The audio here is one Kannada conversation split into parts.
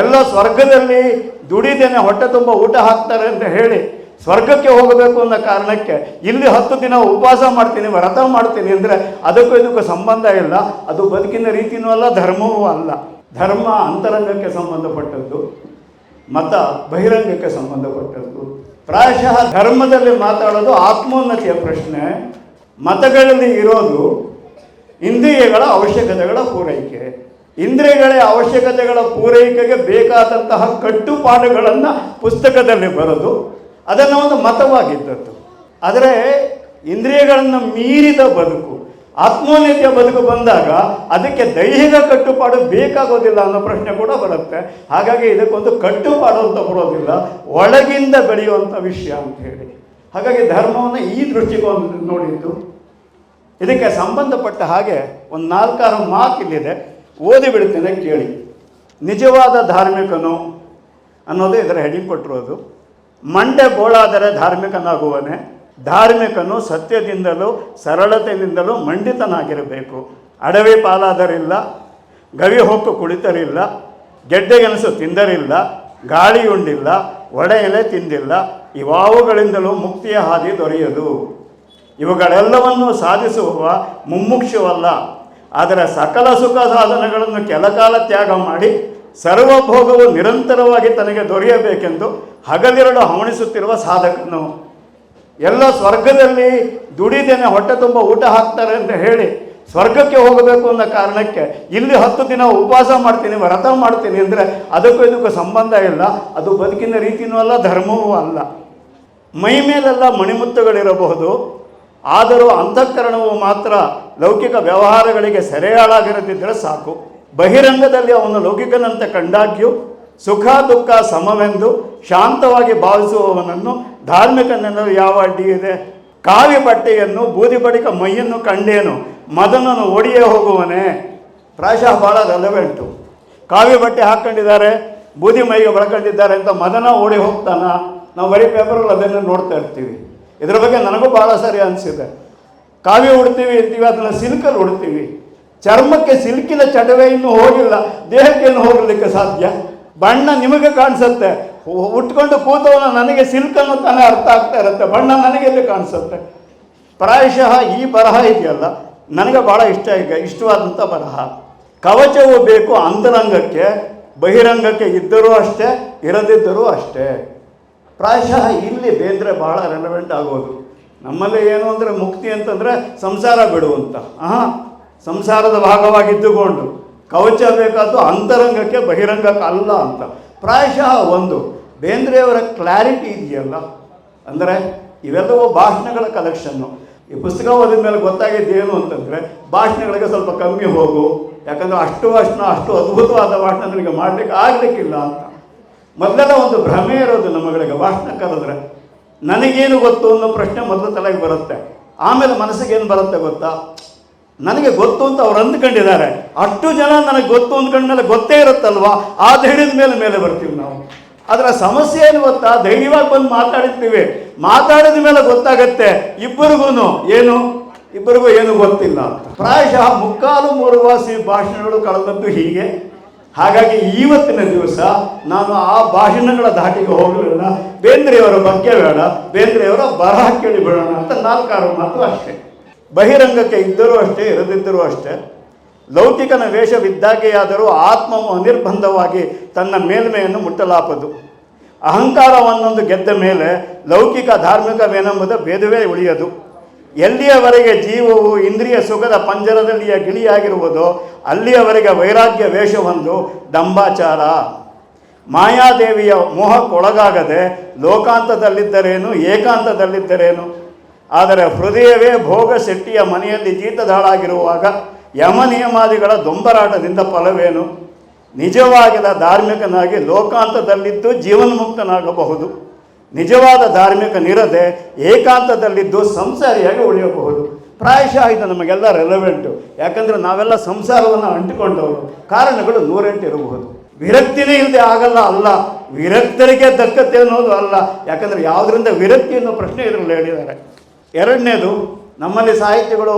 ಎಲ್ಲ ಸ್ವರ್ಗದಲ್ಲಿ ದುಡಿದೇನೆ ಹೊಟ್ಟೆ ತುಂಬ ಊಟ ಹಾಕ್ತಾರೆ ಅಂತ ಹೇಳಿ ಸ್ವರ್ಗಕ್ಕೆ ಹೋಗಬೇಕು ಅನ್ನೋ ಕಾರಣಕ್ಕೆ ಇಲ್ಲಿ ಹತ್ತು ದಿನ ಉಪವಾಸ ಮಾಡ್ತೀನಿ, ವ್ರತ ಮಾಡ್ತೀನಿ ಅಂದರೆ ಅದಕ್ಕೂ ಇದಕ್ಕೂ ಸಂಬಂಧ ಇಲ್ಲ. ಅದು ಬದುಕಿನ ರೀತಿಯೂ ಅಲ್ಲ, ಧರ್ಮವೂ ಅಲ್ಲ. ಧರ್ಮ ಅಂತರಂಗಕ್ಕೆ ಸಂಬಂಧಪಟ್ಟದ್ದು, ಮತ ಬಹಿರಂಗಕ್ಕೆ ಸಂಬಂಧಪಟ್ಟದ್ದು. ಪ್ರಾಯಶಃ ಧರ್ಮದಲ್ಲಿ ಮಾತಾಡೋದು ಆತ್ಮೋನ್ನತಿಯ ಪ್ರಶ್ನೆ. ಮತಗಳಲ್ಲಿ ಇರೋದು ಇಂದ್ರಿಯಗಳ ಅವಶ್ಯಕತೆಗಳ ಪೂರೈಕೆ. ಇಂದ್ರಿಯಗಳ ಅವಶ್ಯಕತೆಗಳ ಪೂರೈಕೆಗೆ ಬೇಕಾದಂತಹ ಕಟ್ಟುಪಾಡುಗಳನ್ನು ಪುಸ್ತಕದಲ್ಲಿ ಬರೆದು ಅದನ್ನು ಒಂದು ಮತವಾಗಿದ್ದದ್ದು. ಆದರೆ ಇಂದ್ರಿಯಗಳನ್ನು ಮೀರಿದ ಬದುಕು, ಆತ್ಮೋನ್ನತಿಯ ಬದುಕು ಬಂದಾಗ ಅದಕ್ಕೆ ದೈಹಿಕ ಕಟ್ಟುಪಾಡು ಬೇಕಾಗೋದಿಲ್ಲ ಅನ್ನೋ ಪ್ರಶ್ನೆ ಕೂಡ ಬರುತ್ತೆ. ಹಾಗಾಗಿ ಇದಕ್ಕೊಂದು ಕಟ್ಟುಪಾಡು ಅಂತ ಬರೋದಿಲ್ಲ, ಒಳಗಿಂದ ಬೆಳೆಯುವಂಥ ವಿಷಯ ಅಂತ ಹೇಳಿ. ಹಾಗಾಗಿ ಧರ್ಮವನ್ನು ಈ ದೃಷ್ಟಿಕೋನದಲ್ಲಿ ನೋಡಿದ್ದು. ಇದಕ್ಕೆ ಸಂಬಂಧಪಟ್ಟ ಹಾಗೆ ಒಂದು ನಾಲ್ಕಾರು ಮಾತು ಇಲ್ಲಿದೆ ಓದಿ ಬಿಡ್ತೇನೆ ಕೇಳಿ ನಿಜವಾದ ಧಾರ್ಮಿಕನು ಅನ್ನೋದು ಇದರ ಹೆಡಿಂಗ್ ಕೊಟ್ಟಿರೋದು ಮಂಡೆ ಬೋಳಾದರೆ ಧಾರ್ಮಿಕನಾಗುವನೆ ಧಾರ್ಮಿಕನು ಸತ್ಯದಿಂದಲೂ ಸರಳತೆಯಿಂದಲೂ ಮಂಡಿತನಾಗಿರಬೇಕು. ಅಡವಿ ಪಾಲಾದರಿಲ್ಲ, ಗವಿ ಹೊಕ್ಕು ಕುಳಿತರಿಲ್ಲ ಗೆಡ್ಡೆಗೆನಸು ತಿಂದರಿಲ್ಲ ಗಾಳಿಯುಂಡಿಲ್ಲ ಒಡೆ ಎಲೆ ತಿಂದಿಲ್ಲ, ಇವಾವುಗಳಿಂದಲೂ ಮುಕ್ತಿಯ ಹಾದಿ ದೊರೆಯದು. ಇವುಗಳೆಲ್ಲವನ್ನು ಸಾಧಿಸುವ ಮುಮ್ಮುಕ್ಷವಲ್ಲ. ಆದರೆ ಸಕಲ ಸುಖ ಸಾಧನಗಳನ್ನು ಕೆಲಕಾಲ ತ್ಯಾಗ ಮಾಡಿ ಸರ್ವಭೋಗವು ನಿರಂತರವಾಗಿ ತನಗೆ ದೊರೆಯಬೇಕೆಂದು ಹಗಲಿರಳು ಹವಣಿಸುತ್ತಿರುವ ಸಾಧಕನು. ಎಲ್ಲ ಸ್ವರ್ಗದಲ್ಲಿ ದುಡಿದೇನೆ ಹೊಟ್ಟೆ ತುಂಬ ಊಟ ಹಾಕ್ತಾರೆ ಅಂತ ಹೇಳಿ ಸ್ವರ್ಗಕ್ಕೆ ಹೋಗಬೇಕು ಅನ್ನೋ ಕಾರಣಕ್ಕೆ ಇಲ್ಲಿ ಹತ್ತು ದಿನ ಉಪವಾಸ ಮಾಡ್ತೀನಿ, ವ್ರತ ಮಾಡ್ತೀನಿ ಅಂದರೆ ಅದಕ್ಕೂ ಇದಕ್ಕೂ ಸಂಬಂಧ ಇಲ್ಲ. ಅದು ಬದುಕಿನ ರೀತಿಯೂ ಅಲ್ಲ, ಧರ್ಮವೂ ಅಲ್ಲ. ಮೈ ಮೇಲೆಲ್ಲ ಮಣಿಮುತ್ತುಗಳಿರಬಹುದು. ಆದರೂ ಅಂತಃಕರಣವು ಮಾತ್ರ ಲೌಕಿಕ ವ್ಯವಹಾರಗಳಿಗೆ ಸೆರೆಯಾಳಾಗಿರದಿದ್ದರೆ ಸಾಕು. ಬಹಿರಂಗದಲ್ಲಿ ಅವನು ಲೌಕಿಕನಂತೆ ಕಂಡಾಗ್ಯೂ ಸುಖ, ದುಃಖ, ಸಮವೆಂದು ಶಾಂತವಾಗಿ ಭಾವಿಸುವವನನ್ನು ಧಾರ್ಮಿಕನೆನ್ನಲು ಯಾವ ಅಡ್ಡಿ ಇದೆ? ಕಾವಿ ಬಟ್ಟೆಯನ್ನು ಬೂದಿ ಬಡಿಕ ಮೈಯನ್ನು ಕಂಡೇನು? ಮದನನ್ನು ಒಡಿಯೇ ಹೋಗುವನೇ? ಪ್ರಾಯಶಃ ಭಾಳ ರೆಲೆವೆಂಟು ಕಾವಿ ಬಟ್ಟೆ ಹಾಕ್ಕೊಂಡಿದ್ದಾರೆ ಬೂದಿ ಮೈಗೆ ಬಳಕೊಂಡಿದ್ದಾರೆ ಅಂತ ಮದನ ಓಡಿ ಹೋಗ್ತಾನ? ನಾವು ಬರೀ ಪೇಪರಲ್ಲಿ ಅದನ್ನು ನೋಡ್ತಾ ಇರ್ತೀವಿ. ಇದ್ರ ಬಗ್ಗೆ ನನಗೂ ಭಾಳ ಸರಿ ಅನಿಸಿದೆ. ಕಾವಿ ಉಡ್ತೀವಿ ಅಂತೀವಿ, ಅದನ್ನು ಸಿಲ್ಕಲ್ಲಿ ಉಡ್ತೀವಿ ಚರ್ಮಕ್ಕೆ ಸಿಲ್ಕಿನ ಚಟವೇ ಇನ್ನೂ ಹೋಗಿಲ್ಲ, ದೇಹಕ್ಕೆ ಏನು ಹೋಗಲಿಕ್ಕೆ ಸಾಧ್ಯ? ಬಣ್ಣ ನಿಮಗೆ ಕಾಣಿಸುತ್ತೆ. ಉಟ್ಕೊಂಡು ಕೂತವನ ನನಗೆ ಸಿಲ್ಕ್ ಅನ್ನೋ ತಾನೇ ಅರ್ಥ ಆಗ್ತಾ ಇರುತ್ತೆ. ಬಣ್ಣ ನನಗೆ ಎಲ್ಲಿ ಕಾಣಿಸುತ್ತೆ? ಪ್ರಾಯಶಃ ಈ ಬರಹ ಇದೆಯಲ್ಲ? ನನಗೆ ಭಾಳ ಇಷ್ಟ ಈಗ, ಇಷ್ಟವಾದಂಥ ಬರಹ. ಕವಚವು ಬೇಕು ಅಂತರಂಗಕ್ಕೆ, ಬಹಿರಂಗಕ್ಕೆ ಇದ್ದರೂ ಅಷ್ಟೇ, ಇರದಿದ್ದರೂ ಅಷ್ಟೇ. ಪ್ರಾಯಶಃ ಇಲ್ಲಿ ಬೇಂದ್ರೆ ಭಾಳ ರೆಲೆವೆಂಟ್ ಆಗೋದು. ನಮ್ಮಲ್ಲಿ ಏನು ಅಂದರೆ ಮುಕ್ತಿ ಅಂತಂದರೆ ಸಂಸಾರ ಬಿಡುವಂತ. ಆಹಾ, ಸಂಸಾರದ ಭಾಗವಾಗಿದ್ದುಕೊಂಡು ಕವಚ ಬೇಕಾದ್ದು ಅಂತರಂಗಕ್ಕೆ ಬಹಿರಂಗಕ್ಕೆ ಅಲ್ಲ ಅಂತ. ಪ್ರಾಯಶಃ ಒಂದು, ಬೇಂದ್ರೆಯವರ ಕ್ಲಾರಿಟಿ ಇದೆಯಲ್ಲ? ಅಂದರೆ ಇವೆಲ್ಲವೂ ಭಾಷಣಗಳ ಕಲೆಕ್ಷನ್ನು ಈ ಪುಸ್ತಕ ಓದಿದ ಮೇಲೆ ಗೊತ್ತಾಗಿದ್ದೇನು ಅಂತಂದರೆ, ಭಾಷಣಗಳಿಗೆ ಸ್ವಲ್ಪ ಕಮ್ಮಿ ಹೋಗು. ಯಾಕಂದರೆ ಅಷ್ಟು ಭಾಷಣ ಅಷ್ಟು ಅದ್ಭುತವಾದ ಭಾಷಣ ನನಗೆ ಮಾಡಲಿಕ್ಕೆ ಆಗಲಿಕ್ಕಿಲ್ಲ ಅಂತ. ಮೊದಲೆಲ್ಲ ಒಂದು ಭ್ರಮೆ ಇರೋದು ನಮ್ಮಗಳಿಗೆ ಭಾಷಣ ಕರೆದ್ರೆ ನನಗೇನು ಗೊತ್ತು ಅನ್ನೋ ಪ್ರಶ್ನೆ ಮೊದಲು ತಲೆಗೆ ಬರುತ್ತೆ. ಆಮೇಲೆ ಮನಸ್ಸಿಗೆ ಏನು ಬರುತ್ತೆ ಗೊತ್ತಾ? ನನಗೆ ಗೊತ್ತು ಅಂತ ಅವ್ರು ಅಂದ್ಕೊಂಡಿದ್ದಾರೆ. ಅಷ್ಟು ಜನ ನನಗೆ ಗೊತ್ತು ಅಂದ್ಕೊಂಡ್ಮೇಲೆ ಗೊತ್ತೇ ಇರುತ್ತಲ್ವಾ? ಆ ಧೈರ್ಯದ ಮೇಲೆ ಮೇಲೆ ಬರ್ತೀವಿ ನಾವು. ಅದರ ಸಮಸ್ಯೆ ಏನು ಗೊತ್ತಾ? ಧೈರ್ಯವಾಗಿ ಬಂದು ಮಾತಾಡಿರ್ತೀವಿ. ಮಾತಾಡಿದ ಮೇಲೆ ಗೊತ್ತಾಗತ್ತೆ. ಇಬ್ಬರಿಗೂ ಏನು? ಇಬ್ಬರಿಗೂ ಏನು ಗೊತ್ತಿಲ್ಲ. ಪ್ರಾಯಶಃ ಮುಕ್ಕಾಲು ಮೂರು ವಾಸಿ ಭಾಷಣಗಳು ಕಳೆದದ್ದು ಹೀಗೆ. ಹಾಗಾಗಿ ಇವತ್ತಿನ ದಿವಸ ನಾನು ಆ ಭಾಷಣಗಳ ಧಾಟಿಗೆ ಹೋಗಲಿಲ್ಲ. ಬೇಂದ್ರೆಯವರ ಬಗ್ಗೆ ಬೇಡ, ಬೇಂದ್ರೆಯವರ ಬರಹ ಕೇಳಿ ಬಿಡೋಣ ಅಂತ ನಾಲ್ಕಾರು ಮಾತು ಅಷ್ಟೇ. ಬಹಿರಂಗಕ್ಕೆ ಇದ್ದರೂ ಅಷ್ಟೇ, ಇರದಿದ್ದರೂ ಅಷ್ಟೇ. ಲೌಕಿಕನ ವೇಷವಿದ್ದಾಗೆಯಾದರೂ ಆತ್ಮವು ಅನಿರ್ಬಂಧವಾಗಿ ತನ್ನ ಮೇಲ್ಮೆಯನ್ನು ಮುಟ್ಟಲಾಪದು. ಅಹಂಕಾರವನ್ನೊಂದು ಗೆದ್ದ ಮೇಲೆ ಲೌಕಿಕ ಧಾರ್ಮಿಕವೇನೆಂಬುದು ಭೇದವೇ ಉಳಿಯದು. ಎಲ್ಲಿಯವರೆಗೆ ಜೀವವು ಇಂದ್ರಿಯ ಸುಖದ ಪಂಜರದಲ್ಲಿಯ ಗಿಳಿಯಾಗಿರುವುದೋ ಅಲ್ಲಿಯವರೆಗೆ ವೈರಾಗ್ಯ ವೇಷವೊಂದು ದಂಬಾಚಾರ ಮಾಯಾದೇವಿಯ ಮೋಹಕ್ಕೊಳಗಾಗದೆ ಲೋಕಾಂತದಲ್ಲಿದ್ದರೇನು, ಏಕಾಂತದಲ್ಲಿದ್ದರೇನು? ಆದರೆ ಹೃದಯವೇ ಭೋಗ ಶೆಟ್ಟಿಯ ಮನೆಯಲ್ಲಿ ಜೀತದಾಳಾಗಿರುವಾಗ ಯಮ ನಿಯಮಾದಿಗಳ ದೊಂಬರಾಟದಿಂದ ಫಲವೇನು? ನಿಜವಾಗಿದ ಧಾರ್ಮಿಕನಾಗಿ ಲೋಕಾಂತದಲ್ಲಿದ್ದು ಜೀವನ್ಮುಕ್ತನಾಗಬಹುದು. ನಿಜವಾದ ಧಾರ್ಮಿಕ ನಿರದೆ ಏಕಾಂತದಲ್ಲಿದ್ದು ಸಂಸಾರಿಯಾಗಿ ಉಳಿಯಬಹುದು. ಪ್ರಾಯಶಃ ಇದು ನಮಗೆಲ್ಲ ರೆಲೆವೆಂಟು ಯಾಕಂದರೆ ನಾವೆಲ್ಲ ಸಂಸಾರವನ್ನು ಅಂಟಿಕೊಂಡವರು. ಕಾರಣಗಳು ನೂರೆಂಟು ಇರಬಹುದು. ವಿರಕ್ತಿನೇ ಇಲ್ಲದೆ ಆಗಲ್ಲ, ಅಲ್ಲ. ವಿರಕ್ತರಿಗೆ ದಕ್ಕತೆ ಅನ್ನೋದು ಅಲ್ಲ. ಯಾಕಂದರೆ ಯಾವುದರಿಂದ ವಿರಕ್ತಿ ಅನ್ನೋ ಪ್ರಶ್ನೆ ಇದರಲ್ಲಿ ಹೇಳಿದ್ದಾರೆ. ಎರಡನೇದು, ನಮ್ಮಲ್ಲಿ ಸಾಹಿತ್ಯಗಳು,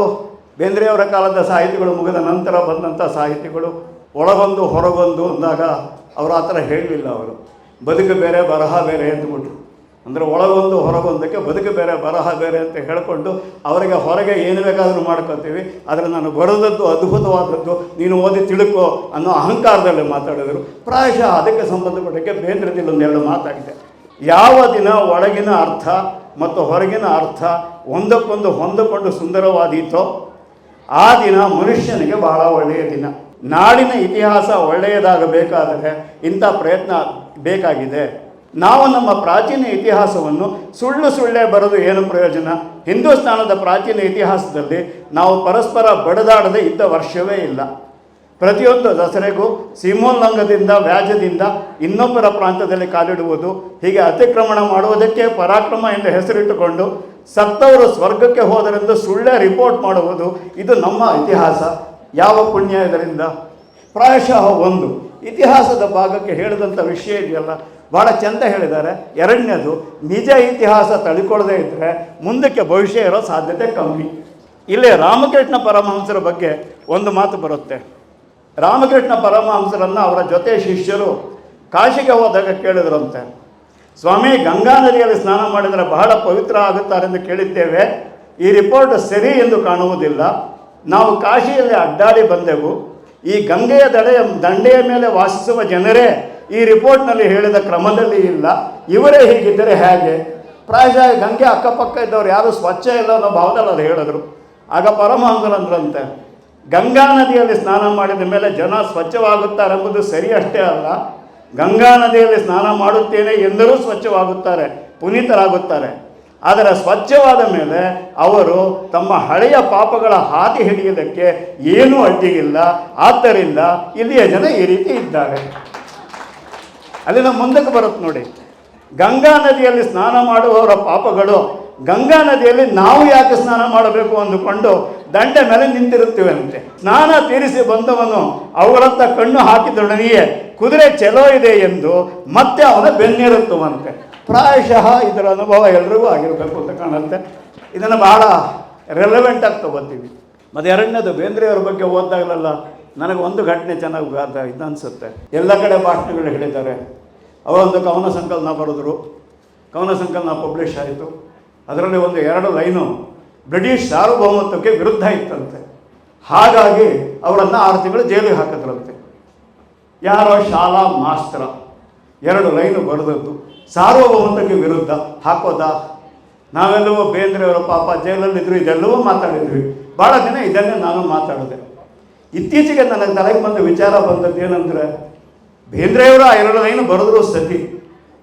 ಬೇಂದ್ರೆಯವರ ಕಾಲದ ಸಾಹಿತ್ಯಗಳು ಮುಗಿದ ನಂತರ ಬಂದಂಥ ಸಾಹಿತ್ಯಗಳು, ಒಳಗೊಂದು ಹೊರಗೊಂದು ಅಂದಾಗ ಅವರು ಆ ಥರ ಹೇಳಲಿಲ್ಲ ಅವರು. ಬದುಕು ಬೇರೆ, ಬರಹ ಬೇರೆ ಅಂದ್ಬಿಟ್ರು ಅಂದರೆ ಒಳಗೊಂದು ಹೊರಗೊಂದಕ್ಕೆ ಬದುಕು ಬೇರೆ, ಬರಹ ಬೇರೆ ಅಂತ ಹೇಳಿಕೊಂಡು ಅವರಿಗೆ ಹೊರಗೆ ಏನು ಬೇಕಾದರೂ ಮಾಡ್ಕೊತೀವಿ. ಆದರೆ ನಾನು ಬರೆದದ್ದು ಅದ್ಭುತವಾದದ್ದು. ನೀನು ಓದಿ ತಿಳುಕೋ ಅನ್ನೋ ಅಹಂಕಾರದಲ್ಲಿ ಮಾತಾಡಿದರು. ಪ್ರಾಯಶಃ ಅದಕ್ಕೆ ಸಂಬಂಧಪಟ್ಟಕ್ಕೆ ಬೇಂದ್ರದಲ್ಲಿ ಒಂದೆರಡು ಮಾತಾಗಿದೆ ಯಾವ ದಿನ ಒಳಗಿನ ಅರ್ಥ ಮತ್ತು ಹೊರಗಿನ ಅರ್ಥ ಒಂದಕ್ಕೊಂದು ಹೊಂದಿಕೊಂಡು ಸುಂದರವಾದೀತೋ, ಆ ದಿನ ಮನುಷ್ಯನಿಗೆ ಬಹಳ ಒಳ್ಳೆಯ ದಿನ. ನಾಡಿನ ಇತಿಹಾಸ ಒಳ್ಳೆಯದಾಗಬೇಕಾದರೆ ಇಂಥ ಪ್ರಯತ್ನ ಬೇಕಾಗಿದೆ. ನಾವು ನಮ್ಮ ಪ್ರಾಚೀನ ಇತಿಹಾಸವನ್ನು ಸುಳ್ಳು ಸುಳ್ಳೇ ಬರೆದು ಏನು ಪ್ರಯೋಜನ? ಹಿಂದೂಸ್ತಾನದ ಪ್ರಾಚೀನ ಇತಿಹಾಸದಲ್ಲಿ ನಾವು ಪರಸ್ಪರ ಬಡದಾಡದೆ ಇದ್ದ ವರ್ಷವೇ ಇಲ್ಲ. ಪ್ರತಿಯೊಂದು ದಸರೆಗೂ ಸೀಮೋಲ್ಲಂಘದಿಂದ ವ್ಯಾಜದಿಂದ ಇನ್ನೊಬ್ಬರ ಪ್ರಾಂತದಲ್ಲಿ ಕಾಲಿಡುವುದು, ಹೀಗೆ ಅತಿಕ್ರಮಣ ಮಾಡುವುದಕ್ಕೆ ಪರಾಕ್ರಮ ಎಂದು ಹೆಸರಿಟ್ಟುಕೊಂಡು ಸತ್ತವರು ಸ್ವರ್ಗಕ್ಕೆ ಹೋದರೆಂದು ಸುಳ್ಳೇ ರಿಪೋರ್ಟ್ ಮಾಡುವುದು, ಇದು ನಮ್ಮ ಇತಿಹಾಸ. ಯಾವ ಪುಣ್ಯ ಇದರಿಂದ? ಪ್ರಾಯಶಃ ಒಂದು. ಇತಿಹಾಸದ ಭಾಗಕ್ಕೆ ಹೇಳಿದಂಥ ವಿಷಯ ಇದೆಯಲ್ಲ ಭಾಳ ಚೆಂದ ಹೇಳಿದ್ದಾರೆ. ಎರಡನೇದು, ನಿಜ ಇತಿಹಾಸ ತಳ್ಕೊಳ್ಳದೇ ಇದ್ದರೆ ಮುಂದಕ್ಕೆ ಭವಿಷ್ಯ ಇರೋ ಸಾಧ್ಯತೆ ಕಮ್ಮಿ. ಇಲ್ಲಿ ರಾಮಕೃಷ್ಣ ಪರಮಹಂಸರ ಬಗ್ಗೆ ಒಂದು ಮಾತು ಬರುತ್ತೆ. ರಾಮಕೃಷ್ಣ ಪರಮಹಂಸರನ್ನು ಅವರ ಜೊತೆ ಶಿಷ್ಯರು ಕಾಶಿಗೆ ಹೋದಾಗ ಕೇಳಿದ್ರಂತೆ. ಸ್ವಾಮಿ, ಗಂಗಾ ನದಿಯಲ್ಲಿ ಸ್ನಾನ ಮಾಡಿದರೆ ಬಹಳ ಪವಿತ್ರ ಆಗುತ್ತಾರೆಂದು ಕೇಳಿದ್ದೇವೆ. ಈ ರಿಪೋರ್ಟ್ ಸರಿ ಎಂದು ಕಾಣುವುದಿಲ್ಲ. ನಾವು ಕಾಶಿಯಲ್ಲಿ ಅಡ್ಡಾಡಿ ಬಂದೆವು. ಈ ಗಂಗೆಯ ದಡೆಯ ದಂಡೆಯ ಮೇಲೆ ವಾಸಿಸುವ ಜನರೇ ಈ ರಿಪೋರ್ಟ್ನಲ್ಲಿ ಹೇಳಿದ ಕ್ರಮದಲ್ಲಿ ಇಲ್ಲ. ಇವರೇ ಹೀಗಿದ್ದರೆ ಹೇಗೆ? ಪ್ರಾಯಶಃ ಗಂಗೆ ಅಕ್ಕಪಕ್ಕ ಇದ್ದವ್ರು ಯಾರು ಸ್ವಚ್ಛ ಇಲ್ಲ ಅನ್ನೋ ಭಾವದಲ್ಲಿ ಅದು ಹೇಳಿದ್ರು. ಆಗ ಪರಮಹಂಸರಂದ್ರಂತೆ, ಗಂಗಾ ನದಿಯಲ್ಲಿ ಸ್ನಾನ ಮಾಡಿದ ಮೇಲೆ ಜನ ಸ್ವಚ್ಛವಾಗುತ್ತಾರೆ ಎಂಬುದು ಸರಿ ಅಷ್ಟೇ ಅಲ್ಲ. ಗಂಗಾ ನದಿಯಲ್ಲಿ ಸ್ನಾನ ಮಾಡುತ್ತೇನೆ ಎಂದರೂ ಸ್ವಚ್ಛವಾಗುತ್ತಾರೆ, ಪುನೀತರಾಗುತ್ತಾರೆ. ಆದರೆ ಸ್ವಚ್ಛವಾದ ಮೇಲೆ ಅವರು ತಮ್ಮ ಹಳೆಯ ಪಾಪಗಳ ಹಾದಿ ಹಿಡಿಯುವುದಕ್ಕೆ ಏನೂ ಅಡ್ಡಿಯಿಲ್ಲ. ಆದ್ದರಿಂದ ಇಲ್ಲಿಯ ಜನ ಈ ರೀತಿ ಇದ್ದಾರೆ. ಅಲ್ಲಿನ ಮುಂದಕ್ಕೆ ಬರುತ್ತೆ ನೋಡಿ. ಗಂಗಾ ನದಿಯಲ್ಲಿ ಸ್ನಾನ ಮಾಡುವವರ ಪಾಪಗಳು, ಗಂಗಾ ನದಿಯಲ್ಲಿ ನಾವು ಯಾಕೆ ಸ್ನಾನ ಮಾಡಬೇಕು ಅಂದುಕೊಂಡು ದಂಡೆ ಮೇಲೆ ನಿಂತಿರುತ್ತೇವೆ ಅಂತೆ ಸ್ನಾನ ತೀರಿಸಿ ಬಂದವನು ಅವರತ್ತ ಕಣ್ಣು ಹಾಕಿದೊಡನೆಯೇ ಕುದುರೆ ಚಲೋ ಇದೆ ಎಂದು ಮತ್ತೆ ಅವನ ಬೆನ್ನಿರುತ್ತವಂತೆ. ಪ್ರಾಯಶಃ ಇದರ ಅನುಭವ ಎಲ್ರಿಗೂ ಆಗಿರಬೇಕು ಅಂತ ಕಾಣುತ್ತೆ. ಇದನ್ನು ಬಹಳ ರೆಲೆವೆಂಟ್ ಆಗಿ ತಗೋತೀವಿ. ಮತ್ತು ಎರಡನೇದು, ಬೇಂದ್ರೆಯವ್ರ ಬಗ್ಗೆ ಓದಾಗಲೆಲ್ಲ ನನಗೆ ಒಂದು ಘಟನೆ ಚೆನ್ನಾಗಿ ಗಾದ ಇದು ಅನಿಸುತ್ತೆ. ಎಲ್ಲ ಕಡೆ ಭಾಷಣಗಳು ಹೇಳಿದ್ದಾರೆ. ಅವರೊಂದು ಕವನ ಸಂಕಲನ ಬರೆದರು. ಕವನ ಸಂಕಲನ ಪಬ್ಲಿಷ್ ಆಯಿತು. ಅದರಲ್ಲಿ ಒಂದು ಎರಡು ಲೈನು ಬ್ರಿಟಿಷ್ ಸಾರ್ವಭೌಮತ್ವಕ್ಕೆ ವಿರುದ್ಧ ಇತ್ತಂತೆ. ಹಾಗಾಗಿ ಅವರನ್ನು ಆರು ತಿಂಗಳು ಜೈಲಿಗೆ ಹಾಕಿದ್ರಂತೆ. ಯಾರೋ ಶಾಲಾ ಮಾಸ್ತ್ರ. ಎರಡು ಲೈನು ಬರೆದದ್ದು. ಸಾರ್ವಭೌಮತ್ವಕ್ಕೆ ವಿರುದ್ಧ ಹಾಕೋದಾ. ನಾವೆಲ್ಲವೂ ಬೇಂದ್ರೆಯವರ ಪಾಪ ಜೈಲಲ್ಲಿದ್ದರು ಇದೆಲ್ಲವೂ ಮಾತಾಡಿದ್ವಿ. ಭಾಳ ದಿನ ಇದನ್ನೇ ನಾನು ಮಾತಾಡಿದೆ. ಇತ್ತೀಚೆಗೆ ನನಗೆ ತಲೆಗೆ ಬಂದ ವಿಚಾರ ಬಂದದ್ದು ಏನಂದ್ರೆ, ಬೇಂದ್ರೆಯವರು ಎರಡು ಲೈನು ಬರೆದ್ರು ಸತಿ.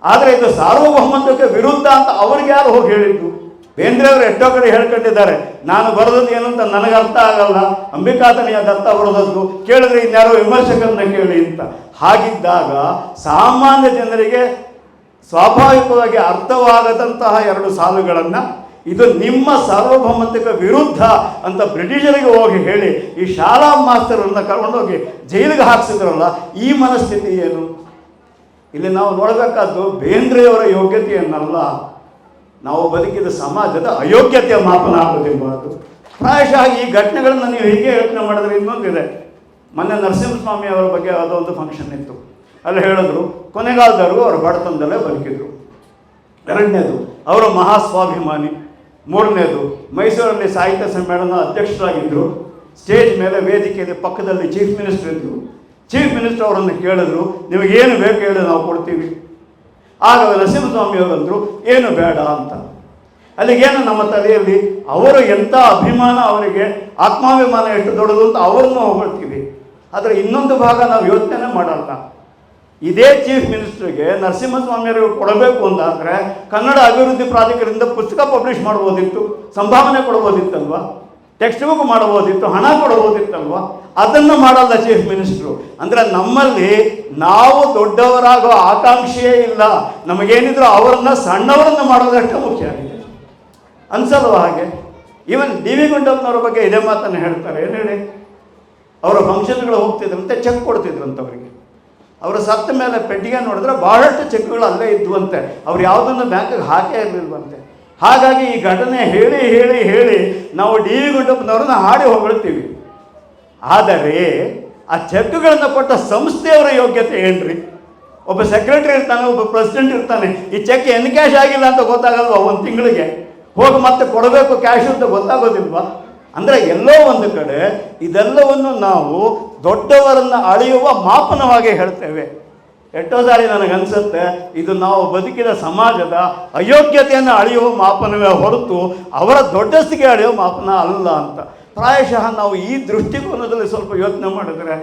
ಆದರೆ ಇದು ಸಾರ್ವಭೌಮತ್ವಕ್ಕೆ ವಿರುದ್ಧ ಅಂತ ಅವ್ರಿಗೆ ಯಾರು ಹೋಗಿ ಹೇಳಿದ್ದು? ಬೇಂದ್ರೆಯವರು ಎಷ್ಟೋ ಕಡೆ ಹೇಳ್ಕೊಂಡಿದ್ದಾರೆ, ನಾನು ಬರೆದದ್ದು ಏನು ಅಂತ ನನಗೆ ಅರ್ಥ ಆಗಲ್ಲ, ಅಂಬಿಕಾತನಿಯ ದತ್ತ ಬರೆದದ್ದು, ಕೇಳಿದ್ರೆ ಇನ್ಯಾರೋ ವಿಮರ್ಶಕರನ್ನ ಕೇಳಿ ಅಂತ. ಹಾಗಿದ್ದಾಗ ಸಾಮಾನ್ಯ ಜನರಿಗೆ ಸ್ವಾಭಾವಿಕವಾಗಿ ಅರ್ಥವಾಗದಂತಹ ಎರಡು ಸಾಲುಗಳನ್ನು ಇದು ನಿಮ್ಮ ಸಾರ್ವಭೌಮತ್ವಕ್ಕೆ ವಿರುದ್ಧ ಅಂತ ಬ್ರಿಟಿಷರಿಗೆ ಹೋಗಿ ಹೇಳಿ, ಈ ಶಾಲಾ ಮಾಸ್ತರನ್ನ ಕರ್ಕೊಂಡೋಗಿ ಜೈಲಿಗೆ ಹಾಕ್ಸಿದ್ರಲ್ಲ, ಈ ಮನಸ್ಥಿತಿ ಏನು? ಇಲ್ಲಿ ನಾವು ನೋಡಬೇಕಾದ್ದು ಬೇಂದ್ರೆಯವರ ಯೋಗ್ಯತೆಯನ್ನಲ್ಲ, ನಾವು ಬದುಕಿದ ಸಮಾಜದ ಅಯೋಗ್ಯತೆಯ ಮಾಪನ ಆಗೋದಿರಬಾರ್ದು ಪ್ರಾಯಶಃ ಈ ಘಟನೆಗಳನ್ನು ನೀವು ಹೀಗೆ ಯೋಚನೆ ಮಾಡಿದ್ರೆ ಇನ್ನೊಂದಿದೆ ಮೊನ್ನೆ ನರಸಿಂಹಸ್ವಾಮಿ ಅವರ ಬಗ್ಗೆ ಅದೊಂದು ಫಂಕ್ಷನ್ ಇತ್ತು. ಅಲ್ಲಿ ಹೇಳಿದ್ರು, ಕೊನೆಗಾಲದವರೆಗೂ ಅವರು ಬಡತನದಲ್ಲೇ ಬದುಕಿದ್ರು. ಎರಡನೇದು, ಅವರು ಮಹಾಸ್ವಾಭಿಮಾನಿ. ಮೂರನೇದು ಮೈಸೂರಲ್ಲಿ ಸಾಹಿತ್ಯ ಸಮ್ಮೇಳನ ಅಧ್ಯಕ್ಷರಾಗಿದ್ದರು. ಸ್ಟೇಜ್ ಮೇಲೆ ವೇದಿಕೆಯಲ್ಲಿ ಪಕ್ಕದಲ್ಲಿ ಚೀಫ್ ಮಿನಿಸ್ಟರ್ ಇದ್ದರು. ಚೀಫ್ ಮಿನಿಸ್ಟರ್ ಅವರನ್ನು ಕೇಳಿದ್ರು ಏನು ಬೇಕು ಹೇಳಿ ನಾವು ಕೊಡ್ತೀವಿ. ಆಗ ನರಸಿಂಹಸ್ವಾಮಿ ಅವರಂದರು ಏನು ಬೇಡ ಅಂತ. ಅಲ್ಲಿಗೇನು ನಮ್ಮ ತಲೆಯಲ್ಲಿ? ಅವರು ಎಂಥ ಅಭಿಮಾನ ಅವರಿಗೆ, ಆತ್ಮಾಭಿಮಾನ ಎಷ್ಟು ದೊಡ್ಡದು ಅಂತ ಅವ್ರನ್ನೂ ಹೊಗಳ್ತೀವಿ. ಆದರೆ ಇನ್ನೊಂದು ಭಾಗ ನಾವು ಯೋಚನೆ ಮಾಡಲ್ಲ ಇದೇ ಚೀಫ್ ಮಿನಿಸ್ಟರ್ಗೆ ನರಸಿಂಹಸ್ವಾಮಿಯವರಿಗೆ ಕೊಡಬೇಕು ಅಂತಂದರೆ ಕನ್ನಡ ಅಭಿವೃದ್ಧಿ ಪ್ರಾಧಿಕಾರದಿಂದ ಪುಸ್ತಕ ಪಬ್ಲಿಷ್ ಮಾಡ್ಬೋದಿತ್ತು, ಸಂಭಾವನೆ ಕೊಡ್ಬೋದಿತ್ತಲ್ವಾ? ಟೆಕ್ಸ್ಟ್ ಬುಕ್ ಮಾಡ್ಬೋದಿತ್ತು, ಹಣ ಕೊಡ್ಬೋದಿತ್ತಲ್ವಾ? ಅದನ್ನು ಮಾಡಲ್ಲ ಚೀಫ್ ಮಿನಿಸ್ಟ್ರು. ಅಂದರೆ ನಮ್ಮಲ್ಲಿ ನಾವು ದೊಡ್ಡವರಾಗೋ ಆಕಾಂಕ್ಷೆಯೇ ಇಲ್ಲ. ನಮಗೇನಿದ್ರು ಅವರನ್ನ ಸಣ್ಣವರನ್ನು ಮಾಡೋದಷ್ಟೇ ಮುಖ್ಯ. ಆಗಿದೆ ಅನ್ಸಲ್ವ ಹಾಗೆ? ಈವನ್ ಡಿ ವಿ ಗುಂಡಪ್ಪನವ್ರ ಬಗ್ಗೆ ಇದೇ ಮಾತನ್ನು ಹೇಳ್ತಾರೆ. ಏನು ಹೇಳಿ? ಅವರ ಫಂಕ್ಷನ್ಗಳು ಹೋಗ್ತಿದ್ರಂತೆ ಚೆಕ್ ಕೊಡ್ತಿದ್ರಂತೆ ಅವರಿಗೆ. ಅವರು ಸತ್ತ ಮೇಲೆ ಪೆಟ್ಟಿಗೆ ನೋಡಿದ್ರೆ ಭಾಳಷ್ಟು ಚೆಕ್ಗಳು ಅಲ್ಲೇ ಇದ್ವಂತೆ ಅವ್ರು ಯಾವುದನ್ನು ಬ್ಯಾಂಕಿಗೆ ಹಾಕೇ ಇರಲಿಲ್ವಂತೆ. ಹಾಗಾಗಿ ಈ ಘಟನೆ ಹೇಳಿ ಹೇಳಿ ಹೇಳಿ ನಾವು ಡಿ ಗುಂಡಪ್ಪನವ್ರನ್ನ ಹಾಡಿ ಹೊಗಳ್ತೀವಿ. ಆದರೆ ಆ ಚೆಕ್ಗಳನ್ನು ಕೊಟ್ಟ ಸಂಸ್ಥೆಯವರ ಯೋಗ್ಯತೆ ಏನ್ರಿ? ಒಬ್ಬ ಸೆಕ್ರೆಟರಿ ಇರ್ತಾನೆ, ಒಬ್ಬ ಪ್ರೆಸಿಡೆಂಟ್ ಇರ್ತಾನೆ. ಈ ಚೆಕ್ ಎನ್ ಕ್ಯಾಶ್ ಆಗಿಲ್ಲ ಅಂತ ಗೊತ್ತಾಗಲ್ವಾ ಒಂದು ತಿಂಗಳಿಗೆ? ಹೋಗಿ ಮತ್ತೆ ಕೊಡಬೇಕು ಕ್ಯಾಶ್ ಅಂತ ಗೊತ್ತಾಗೋದಿಲ್ವಾ? ಅಂದರೆ ಎಲ್ಲೋ ಒಂದು ಕಡೆ ಇದೆಲ್ಲವನ್ನು ನಾವು ದೊಡ್ಡವರನ್ನು ಅಳೆಯುವ ಮಾಪನವಾಗಿ ಹೇಳ್ತೇವೆ. ಎಷ್ಟೋ ಸಾರಿ ನನಗನ್ಸುತ್ತೆ, ಇದು ನಾವು ಬದುಕಿದ ಸಮಾಜದ ಅಯೋಗ್ಯತೆಯನ್ನು ಅಳೆಯುವ ಮಾಪನವೇ ಹೊರತು ಅವರ ದೊಡ್ಡಸ್ತಿಗೆ ಅಳೆಯುವ ಮಾಪನ ಅಲ್ಲ ಅಂತ. ಪ್ರಾಯಶಃ ನಾವು ಈ ದೃಷ್ಟಿಕೋನದಲ್ಲಿ ಸ್ವಲ್ಪ ಯೋಚನೆ ಮಾಡಿದ್ರೆ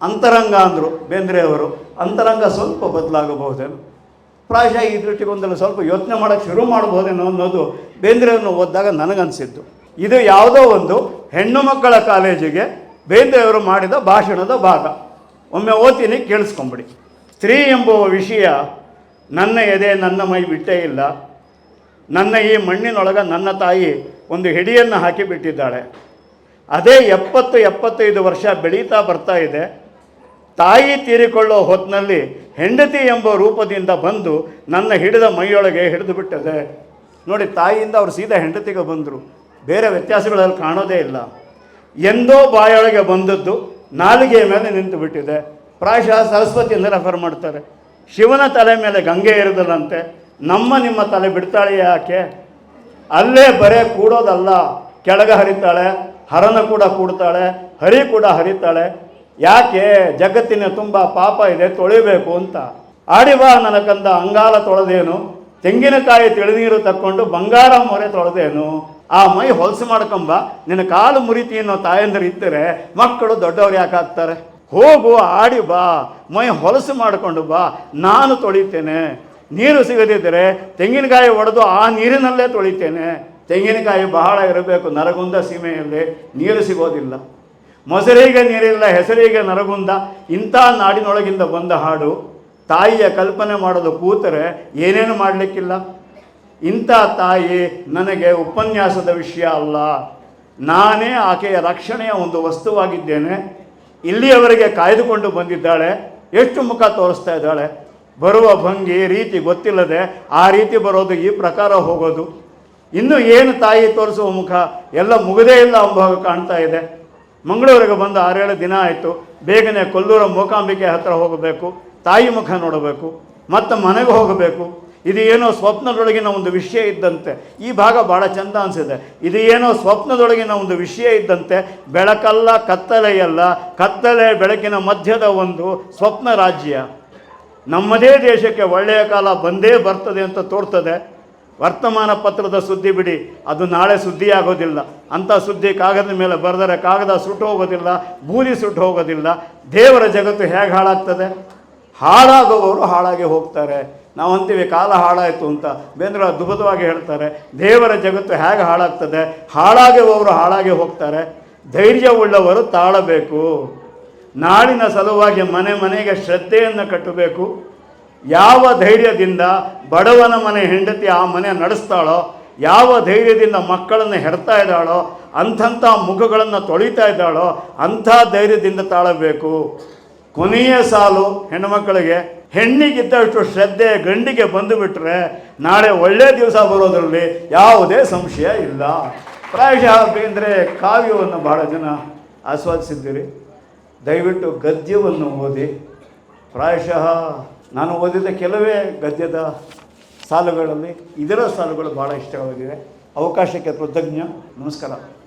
ಅಂತರಂಗ ಅಂದರು ಬೇಂದ್ರೆಯವರು ಅಂತರಂಗ ಸ್ವಲ್ಪ ಬದಲಾಗಬಹುದೇನು. ಪ್ರಾಯಶಃ ಈ ದೃಷ್ಟಿಕೋನದಲ್ಲಿ ಸ್ವಲ್ಪ ಯೋಚನೆ ಮಾಡೋಕ್ಕೆ ಶುರು ಮಾಡ್ಬೋದೇನೋ ಅನ್ನೋದು ಬೇಂದ್ರೆಯವ್ರನ್ನ ಓದಿದಾಗ ನನಗನ್ಸಿದ್ದು. ಇದು ಯಾವುದೋ ಒಂದು ಹೆಣ್ಣು ಮಕ್ಕಳ ಕಾಲೇಜಿಗೆ ಬೇಂದ್ರೆಯವರು ಮಾಡಿದ ಭಾಷಣದ ಭಾಗ. ಒಮ್ಮೆ ಓದ್ತೀನಿ, ಕೇಳಿಸ್ಕೊಂಬಿಡಿ. ಸ್ತ್ರೀ ಎಂಬುವ ವಿಷಯ ನನ್ನ ಎದೆ, ನನ್ನ ಮೈ ಬಿಟ್ಟೇ ಇಲ್ಲ. ನನ್ನ ಈ ಮಣ್ಣಿನೊಳಗೆ ನನ್ನ ತಾಯಿ ಒಂದು ಹಿಡಿಯನ್ನು ಹಾಕಿಬಿಟ್ಟಿದ್ದಾಳೆ. ಅದೇ ಎಪ್ಪತ್ತು, ಎಪ್ಪತ್ತೈದು ವರ್ಷ ಬೆಳೀತಾ ಬರ್ತಾ ಇದೆ. ತಾಯಿ ತೀರಿಕೊಳ್ಳೋ ಹೊತ್ತಿನಲ್ಲಿ ಹೆಂಡತಿ ಎಂಬ ರೂಪದಿಂದ ಬಂದು ನನ್ನ ಹಿಡಿದ ಮೈಯೊಳಗೆ ಹಿಡಿದು ಬಿಟ್ಟದೆ. ನೋಡಿ, ತಾಯಿಯಿಂದ ಅವರು ಸೀದಾ ಹೆಂಡತಿಗೆ ಬಂದರು. ಬೇರೆ ವ್ಯತ್ಯಾಸಗಳಲ್ಲಿ ಕಾಣೋದೇ ಇಲ್ಲ. ಎಂದೋ ಬಾಯೊಳಗೆ ಬಂದದ್ದು, ನಾಲಿಗೆಯ ಮೇಲೆ ನಿಂತು ಬಿಟ್ಟಿದೆ. ಪ್ರಾಯಶಃ ಸರಸ್ವತಿಯಿಂದ ರೆಫರ್ ಮಾಡ್ತಾರೆ. ಶಿವನ ತಲೆ ಮೇಲೆ ಗಂಗೆ ಇರೋದಲ್ಲಂತೆ ನಮ್ಮ ನಿಮ್ಮ ತಲೆ ಬಿಡ್ತಾಳೆ ಯಾಕೆ? ಅಲ್ಲೇ ಬರೇ ಕೂಡೋದಲ್ಲ. ಕೆಳಗೆ ಹರಿತಾಳೆ, ಹರನ ಕೂಡ ಕೂಡ್ತಾಳೆ, ಹರಿ ಕೂಡ ಹರಿತಾಳೆ. ಯಾಕೆ? ಜಗತ್ತಿನ ತುಂಬ ಪಾಪ ಇದೆ, ತೊಳಿಬೇಕು ಅಂತ. ಆಡಿವಾ ನನ್ನ ಕಂದ, ಅಂಗಾಲ ತೊಳೆದೇನು? ತೆಂಗಿನಕಾಯಿ ತಿಳಿನೀರು ತಕ್ಕೊಂಡು ಬಂಗಾರ ಮೊರೆ ತೊಳೆದೇನು? ಆ ಮೈ ಹೊಲಸು ಮಾಡ್ಕೊಂಬ, ನಿನ್ನ ಕಾಲು ಮುರಿತಿ ಅನ್ನೋ ತಾಯಂದಿರು ಇದ್ದರೆ ಮಕ್ಕಳು ದೊಡ್ಡವ್ರು ಯಾಕೆ ಆಗ್ತಾರೆ? ಹೋಗು, ಆಡಿ ಬಾ, ಮೈ ಹೊಲಸು ಮಾಡಿಕೊಂಡು ಬಾ, ನಾನು ತೊಳಿತೇನೆ. ನೀರು ಸಿಗದಿದ್ದರೆ ತೆಂಗಿನಕಾಯಿ ಒಡೆದು ಆ ನೀರಿನಲ್ಲೇ ತೊಳಿತೇನೆ. ತೆಂಗಿನಕಾಯಿ ಬಹಳ ಇರಬೇಕು, ನರಗುಂದ ಸೀಮೆಯಲ್ಲಿ ನೀರು ಸಿಗೋದಿಲ್ಲ. ಮೊಸರಿಗೆ ನೀರಿಲ್ಲ, ಹೆಸರಿಗೆ ನರಗುಂದ, ಇಂಥ ನಾಡಿನೊಳಗಿಂದ ಬಂದ ಹಾಡು ತಾಯಿಯ ಕಲ್ಪನೆ ಮಾಡಲು ಕೂತರೆ ಏನೇನು ಮಾಡಲಿಕ್ಕಿಲ್ಲ? ಇಂಥ ತಾಯಿ ನನಗೆ ಉಪನ್ಯಾಸದ ವಿಷಯ ಅಲ್ಲ. ನಾನೇ ಆಕೆಯ ರಕ್ಷಣೆಯ ಒಂದು ವಸ್ತುವಾಗಿದ್ದೇನೆ. ಇಲ್ಲಿಯವರೆಗೆ ಕಾಯ್ದುಕೊಂಡು ಬಂದಿದ್ದಾಳೆ. ಎಷ್ಟು ಮುಖ ತೋರಿಸ್ತಾ ಇದ್ದಾಳೆ? ಬರುವ ಭಂಗಿ ರೀತಿ ಗೊತ್ತಿಲ್ಲದೆ ಆ ರೀತಿ ಬರೋದು ಈ ಪ್ರಕಾರ ಹೋಗೋದು. ಇನ್ನು ಏನು ತಾಯಿ ತೋರಿಸುವ ಮುಖ? ಎಲ್ಲ ಮುಗದೇ ಇಲ್ಲ ಅಂಬಾಗ ಕಾಣ್ತಾ ಇದೆ. ಮಂಗಳೂರಿಗೆ ಬಂದು ಆರೇಳು ದಿನ ಆಯಿತು. ಬೇಗನೆ ಕೊಲ್ಲೂರ ಮೂಕಾಂಬಿಕೆ ಹತ್ರ ಹೋಗಬೇಕು. ತಾಯಿ ಮುಖ ನೋಡಬೇಕು. ಮತ್ತು ಮನೆಗೆ ಹೋಗಬೇಕು. ಇದು ಏನೋ ಸ್ವಪ್ನದೊಳಗಿನ ಒಂದು ವಿಷಯ ಇದ್ದಂತೆ. ಈ ಭಾಗ ಭಾಳ ಚಂದ ಅನಿಸಿದೆ ಇದು ಏನೋ ಸ್ವಪ್ನದೊಳಗಿನ ಒಂದು ವಿಷಯ ಇದ್ದಂತೆ. ಬೆಳಕಲ್ಲ, ಕತ್ತಲೆಯಲ್ಲ. ಕತ್ತಲೆ ಬೆಳಕಿನ ಮಧ್ಯದ ಒಂದು ಸ್ವಪ್ನ ರಾಜ್ಯ. ನಮ್ಮದೇ ದೇಶಕ್ಕೆ ಒಳ್ಳೆಯ ಕಾಲ ಬಂದೇ ಬರ್ತದೆ ಅಂತ ತೋರ್ತದೆ. ವರ್ತಮಾನ ಪತ್ರದ ಸುದ್ದಿ ಬಿಡಿ. ಅದು ನಾಳೆ ಸುದ್ದಿ ಆಗೋದಿಲ್ಲ ಅಂಥ ಸುದ್ದಿ ಕಾಗದ ಮೇಲೆ ಬರೆದರೆ ಕಾಗದ ಸುಟ್ಟು ಹೋಗೋದಿಲ್ಲ, ಬೂದಿ ಸುಟ್ಟು ಹೋಗೋದಿಲ್ಲ. ದೇವರ ಜಗತ್ತು ಹೇಗೆ ಹಾಳಾಗ್ತದೆ? ಹಾಳಾಗುವವರು ಹಾಳಾಗಿ ಹೋಗ್ತಾರೆ. ನಾವು ಅಂತೀವಿ ಕಾಲ ಹಾಳಾಯಿತು ಅಂತ. ಬೇಂದ್ರೆ ಅದ್ಭುತವಾಗಿ ಹೇಳ್ತಾರೆ, ದೇವರ ಜಗತ್ತು ಹೇಗೆ ಹಾಳಾಗ್ತದೆ? ಹಾಳಾಗುವವರು ಹಾಳಾಗಿ ಹೋಗ್ತಾರೆ. ಧೈರ್ಯವುಳ್ಳವರು ತಾಳಬೇಕು. ನಾಳಿನ ಸಲುವಾಗಿ ಮನೆ ಮನೆಗೆ ಶ್ರದ್ಧೆಯನ್ನು ಕಟ್ಟಬೇಕು. ಯಾವ ಧೈರ್ಯದಿಂದ ಬಡವನ ಮನೆ ಹೆಂಡತಿ ಆ ಮನೆ ನಡೆಸ್ತಾಳೋ, ಯಾವ ಧೈರ್ಯದಿಂದ ಮಕ್ಕಳನ್ನು ಹೆರ್ತಾ ಇದ್ದಾಳೋ, ಅಂಥಂಥ ಮುಖಗಳನ್ನು ತೊಳಿತಾ ಇದ್ದಾಳೋ, ಅಂಥ ಧೈರ್ಯದಿಂದ ತಾಳಬೇಕು. ಕೊನೆಯ ಸಾಲು ಹೆಣ್ಣುಮಕ್ಕಳಿಗೆ ಹೆಣ್ಣಿಗಿದ್ದಷ್ಟು ಶ್ರದ್ಧೆ ಗಂಡಿಗೆ ಬಂದುಬಿಟ್ರೆ ನಾಳೆ ಒಳ್ಳೆಯ ದಿವಸ ಬರೋದರಲ್ಲಿ ಯಾವುದೇ ಸಂಶಯ ಇಲ್ಲ. ಪ್ರಾಯಶಃ ಬೇಂದ್ರೆ ಕಾವ್ಯವನ್ನು ಬಹಳ ಜನ ಆಸ್ವಾದಿಸಿದ್ದೀರಿ. ದಯವಿಟ್ಟು ಗದ್ಯವನ್ನು ಓದಿ. ಪ್ರಾಯಶಃ ನಾನು ಓದಿದ ಕೆಲವೇ ಗದ್ಯದ ಸಾಲುಗಳಲ್ಲಿ ಇದರ ಸಾಲುಗಳು ಭಾಳ ಇಷ್ಟವಾಗಿವೆ. ಅವಕಾಶಕ್ಕೆ ಕೃತಜ್ಞ. ನಮಸ್ಕಾರ.